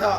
เอ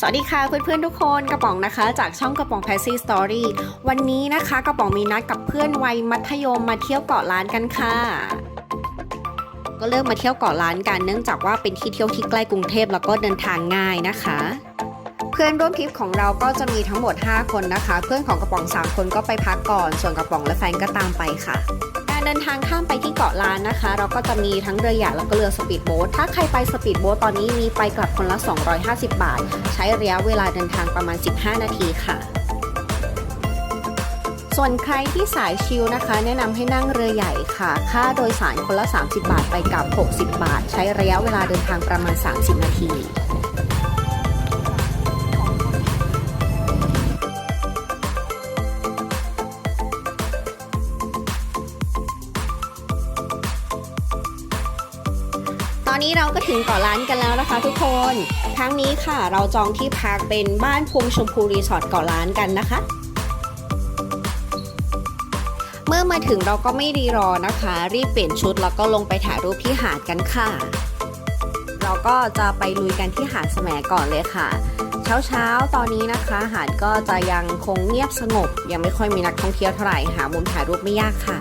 สวัสดีค่ะเพื่อนๆทุกคนกระป๋องนะคะ จากช่องกระป๋อง Passy Story วันนี้นะคะกระป๋องมีนัดกับเพื่อนวัยมัธยมมาเที่ยวเกาะล้านกันค่ะ ก็เลือกมาเที่ยวเกาะล้านกันเนื่องจากว่าเป็นที่เที่ยวที่ใกล้กรุงเทพแล้วก็เดินทางง่ายนะคะ เพื่อนร่วมทริปของเราก็จะมีทั้งหมด 5 คนนะคะ เพื่อนของกระป๋อง 3 คนก็ไปพักก่อน ส่วนกระป๋องและแฟนก็ตามไปค่ะ เดินทางข้ามไปที่เกาะล้านนะคะ เราก็จะมีทั้งเรือใหญ่แล้วก็เรือสปีดโบ๊ทถ้าใครไปสปีดโบ๊ทตอนนี้มีไปกลับคนละ 250 บาท ใช้ระยะเวลาเดินทางประมาณ 15 นาทีค่ะ ส่วนใครที่สายชิลนะคะ แนะนำให้นั่งเรือใหญ่ค่ะ ค่าโดยสารคนละ 30 บาทไปกลับ 60 บาท ใช้ระยะเวลาเดินทางประมาณ 30 นาที นี้เราก็ถึงเกาะล้านกันแล้วนะคะทุกคนครั้งนี้ค่ะเราจองที่พักเป็นบ้านพุงชมพูรีสอร์ทเกาะล้านกันนะคะ เมื่อมาถึงเราก็ไม่รีรอนะคะ รีบเปลี่ยนชุดแล้วก็ลงไปถ่ายรูปที่หาดกันค่ะ เราก็จะไปลุยกันที่หาดแสมก่อนเลยค่ะเช้าเช้าๆตอนนี้นะคะ หาดก็จะยังคงเงียบสงบ ยังไม่ค่อยมีนักท่องเที่ยวเท่าไหร่หามุมถ่ายรูปไม่ยากค่ะ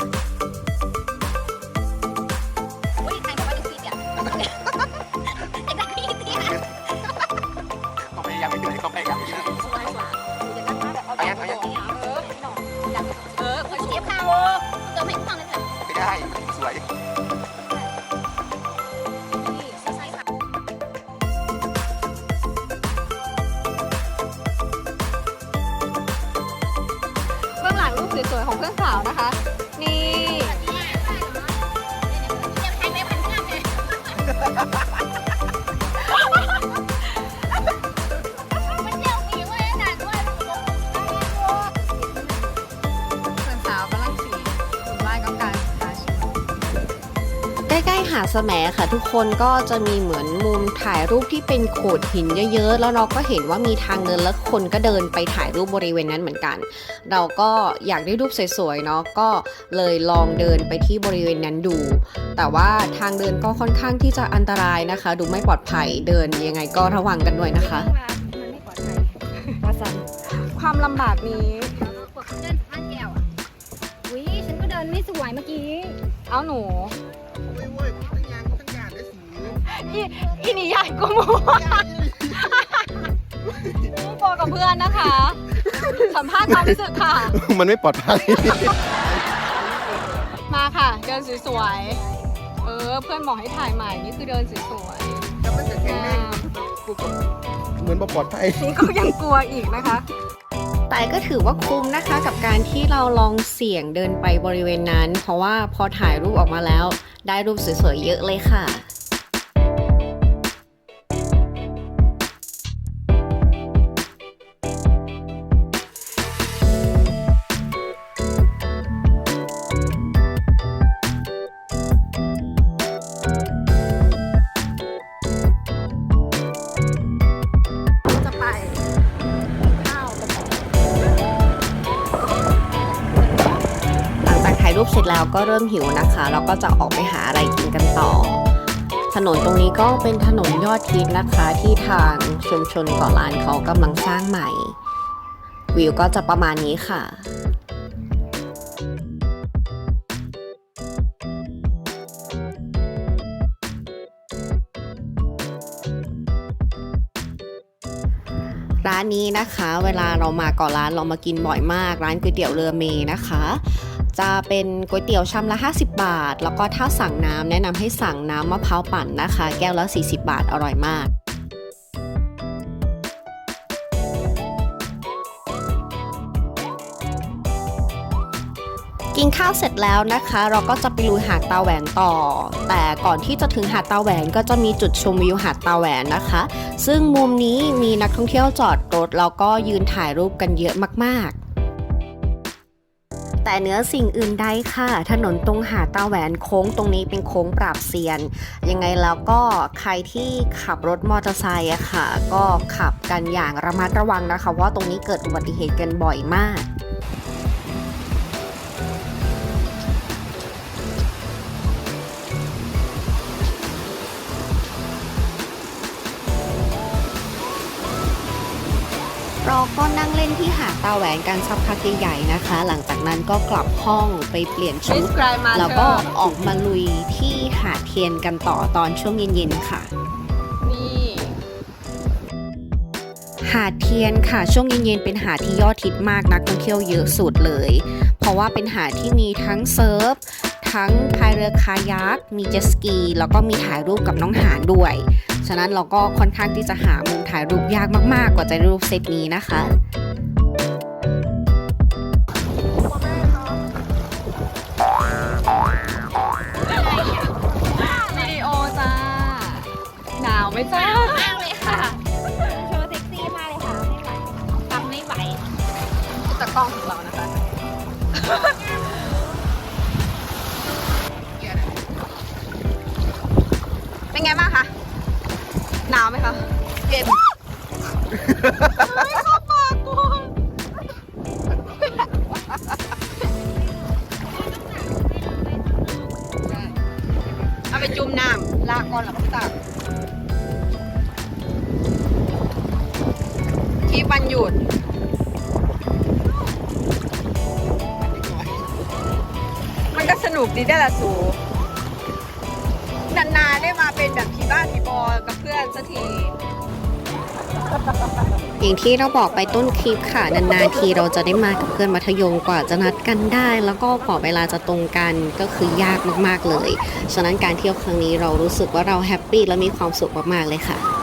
นสาวนะคะ หาดแสมค่ะ ทุกคนก็จะมีเหมือนมุมถ่ายรูปที่เป็นโขดหินเยอะๆ แล้วเราก็เห็นว่ามีทางเดินแล้วคนก็เดินไปถ่ายรูปบริเวณนั้นเหมือนกัน เราก็อยากได้รูปสวยๆเนาะก็เลยลองเดินไปที่บริเวณนั้นดู แต่ว่าทางเดินก็ค่อนข้างที่จะอันตรายนะคะ ดูไม่ปลอดภัยเดินยังไงก็ระวังกันด้วยนะคะมันไม่ปลอดภัยว่าจันความลำบากนี้พวกเดินบ้านแก้วอะอุ้ยฉันก็เดินไม่สวยเมื่อกี้ เอาหนู อีอีนี่ใหญ่กว่าหมูนี่โปกับเพื่อนนะคะ สัมภาษณ์ความรู้สึกค่ะ มันไม่ปลอดภัย มาค่ะ เดินสวยๆ เออ เพื่อนบอกให้ถ่ายใหม่นี่คือเดินสวยแล้วมันจะแข็งแรงกูก็เหมือนบ่ปลอดภัย ๆนี่ก็ยังกลัวอีกนะคะ แต่ก็ถือว่าคุ้มนะคะกับการที่เราลองเสี่ยงเดินไปบริเวณนั้น เพราะว่าพอถ่ายรูปออกมาแล้ว ได้รูปสวยๆเยอะเลยค่ะจะ แล้วก็เริ่มหิวนะคะ เราก็จะออกไปหาอะไรกินกันต่อ ถนนตรงนี้ก็เป็นถนนยอดฮิตนะคะที่ทางชุมชนเกาะล้านเขากำลังสร้างใหม่ วิวก็จะประมาณนี้ค่ะร้านนี้นะคะ เวลาเรามากาะร้านเรามากินบ่อยมาก ร้านก๋วยเตี๋ยวเรือเมนะคะ จะเป็นก๋วยเตี๋ยวชามละ 50 บาท แล้วก็ถ้าสั่งน้ำแนะนำให้สั่งน้ำมะพร้าวปั่นนะคะ แก้วละ 40 บาทอร่อยมากกินข้าวเสร็จแล้วนะคะ เราก็จะไปลุยหาดตาแหวนต่อ แต่ก่อนที่จะถึงหาดตาแหวนก็จะมีจุดชมวิวหาดตาแหวนนะคะ ซึ่งมุมนี้มีนักท่องเที่ยวจอดรถแล้วก็ยืนถ่ายรูปกันเยอะมากๆ แต่เนื้อสิ่งอื่นใดค่ะ ถนนตรงหาดตาแหวนโค้งตรงนี้เป็นโค้งปราบเซียน ยังไงแล้วก็ใครที่ขับรถมอเตอร์ไซค์อะค่ะ ก็ขับกันอย่างระมัดระวังนะคะ ว่าตรงนี้เกิดอุบัติเหตุกันบ่อยมาก เราก็นั่งเล่นที่หาดตาแหวนกันสักพักใหญ่ๆนะคะ หลังจากนั้นก็กลับห้องไปเปลี่ยนชุด แล้วก็ออกมาลุยที่หาดเทียนกันต่อตอนช่วงเย็นๆค่ะนี่หาดเทียนค่ะช่วงเย็นๆเป็นหาดที่ยอดฮิตมากนักท่องเที่ยวเยอะสุดเลย เพราะว่าเป็นหาดที่มีทั้งเซิร์ฟ ทั้งพายเรือคายักมีเจ็ตสกี แล้วก็มีถ่ายรูปกับน้องหานด้วย ฉะนั้นเราก็ค่อนข้างที่จะหามุมถ่ายรูปยากมากๆ กว่าจะรูปเซตนี้นะคะ ที่วันหยุด มันก็สนุกดีได้ละสูนานๆได้มาเป็นแบบผีบ้าผีบอกับเพื่อนสักทีอย่างที่เราบอกไปต้นคลิปค่ะ นานๆทีเราจะได้มากับเพื่อนมัธยมกว่าจะนัดกันได้ แล้วก็กว่าเวลาจะตรงกันก็คือยากมากๆเลย ฉะนั้นการเที่ยวครั้งนี้เรารู้สึกว่าเราแฮปปี้และมีความสุขมากๆเลยค่ะ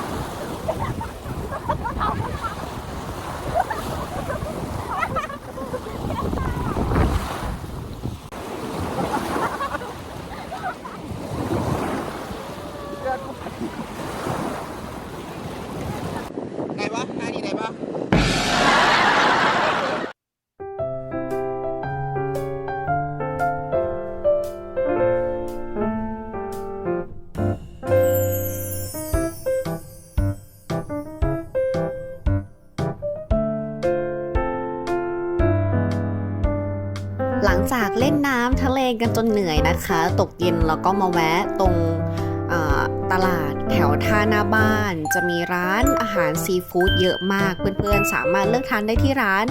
กันจนเหนื่อยนะคะ ตกเย็นแล้วก็มาแวะตรงตลาดแถวท่าหน้าบ้าน จะมีร้านอาหารซีฟู้ดเยอะมาก เพื่อนๆสามารถเลือกทานได้ที่ร้าน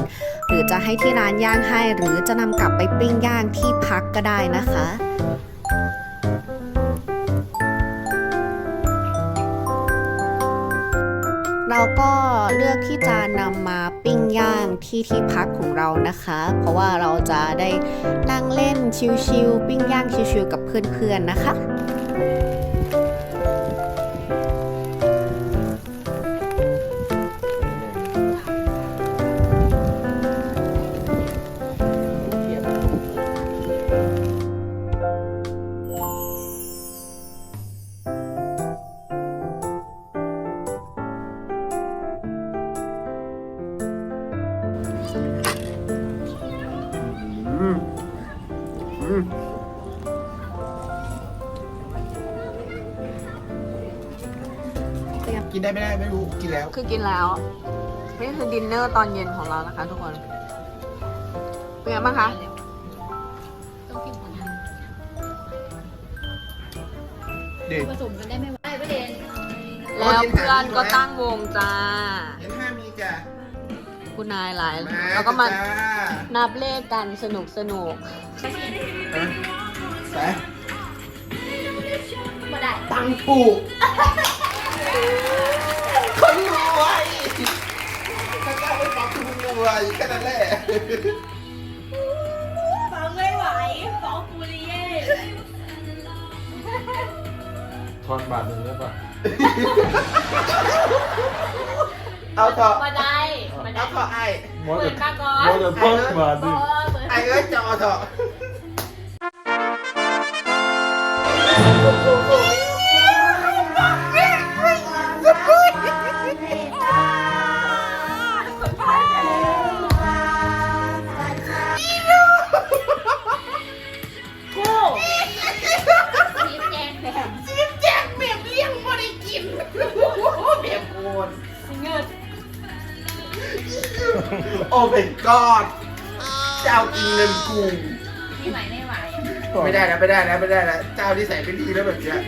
หรือจะให้ที่ร้านย่างให้ หรือจะนำกลับไปปิ้งย่างที่พักก็ได้นะคะ เราก็เลือกที่จะนำมาปิ้งย่างที่ที่พักของเรานะคะ เพราะว่าเราจะได้นั่งเล่นชิลๆปิ้งย่างชิลๆกับเพื่อนๆนะคะ ได้ไม่ได้ไม่รู้กินแล้ว คือกินแล้ว นี่คือดินเนอร์ตอนเย็นของเรานะคะ ทุกคน เป็นไงบ้างคะ ต้องกินผลงานเด็กผสมกันได้ไหมวะได้ประเด็นแล้วเพื่อนก็ตั้งวงจ้า เห็นห้ามีจ้ะคุณนายหลายมาแล้วก็มาจ้านับเลขกันสนุกสนุกฮะไปมาได้ตังค์ถูก คนรวยถ้ากล้าไม่ฟังคุณรวยแค่นั้นแหละฟังไม่ไหวฟัองกูเลยเย่ทอนบาทหนึ่งได้ปะเอาต่อมาได้มาได้เอาต่อไอ้มอเตอร์มอเตอร์เพิ่มบาทหนึ่ไอ้เอ้จะเอาต่อะโอ้เป็นกอดเจ้ากินเงินกูไม่ไหวไม่ไหวไม่ได้นะไม่ได้นะไม่ได้นะเจ้าที่ใส่ไม่ดีแล้วแบบเนี้ย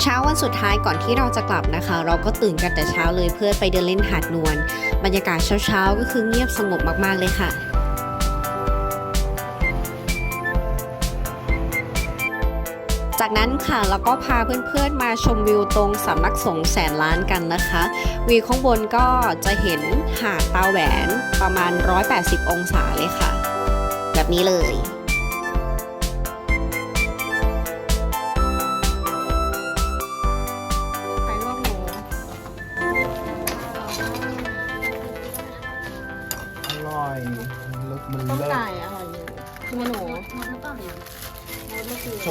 เช้าวันสุดท้ายก่อนที่เราจะกลับนะคะ เราก็ตื่นกันแต่เช้าเลยเพื่อไปเดินเล่นหาดนวลบรรยากาศเช้าๆ ก็คือเงียบสงบมากๆเลยค่ะ จากนั้นค่ะเราก็พาเพื่อนๆมาชมวิวตรงสำนักสงฆ์แสนล้านกันนะคะ วิวข้างบนก็จะเห็นหาดตาแหวนประมาณ 180 องศาเลยค่ะ แบบนี้เลย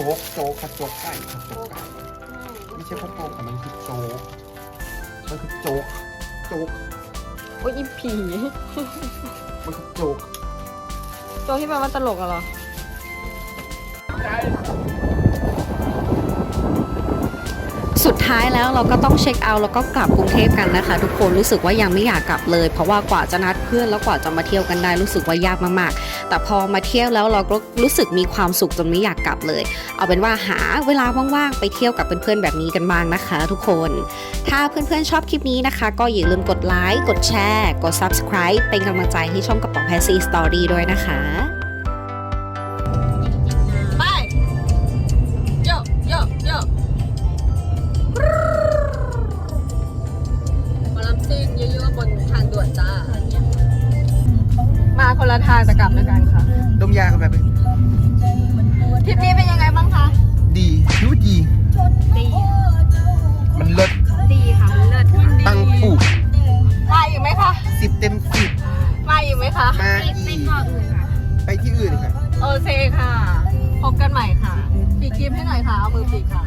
จ๊กโจ๊กค่ะโจ๊กไก่ค่ะโจ๊กไก่ไม่ใช่ข้าวต้มแต่มันคือโจ๊กมันคือโจ๊กโจ๊กโอ้ยอีผีมันคือโจ๊กโจกที่แปลว่าตลกอะเหรอสุดท้ายแล้วเราก็ต้องเช็คเอาท์แล้วก็กลับกรุงเทพกันนะคะ ทุกคนรู้สึกว่ายังไม่อยากกลับเลย เพราะว่ากว่าจะนัดเพื่อนแล้วกว่าจะมาเที่ยวกันได้รู้สึกว่ายากมากๆ แต่พอมาเที่ยวแล้วเราก็รู้สึกมีความสุขจนไม่อยากกลับเลย เอาเป็นว่าหาเวลาว่างๆไปเที่ยวกับเพื่อนๆแบบนี้กันบ้างนะคะ ทุกคน ถ้าเพื่อนๆชอบคลิปนี้นะคะ ก็อย่าลืมกดไลค์กดแชร์กด subscribe เป็นกำลังใจให้ช่องกระป๋องแพซีสตอรี่ด้วยนะคะไปโยโยโยมาลำซิ่งเยอะๆบนทางด่วนจ้ามาคนละทางแต่ก ยากันแบบทริปนี้เป็นยังไงบ้างคะ ดีรู้ดี ดี มันเลิศ ดีค่ะเลิศตั้งถูกมาอยู่ไหมคะสิบเต็มสิบมาอยู่ไหมคะมาอีกไปที่อื่นค่ะ โอเคค่ะ พบกันใหม่ค่ะปีกกิมให้หน่อยค่ะ เอามือปีกค่ะ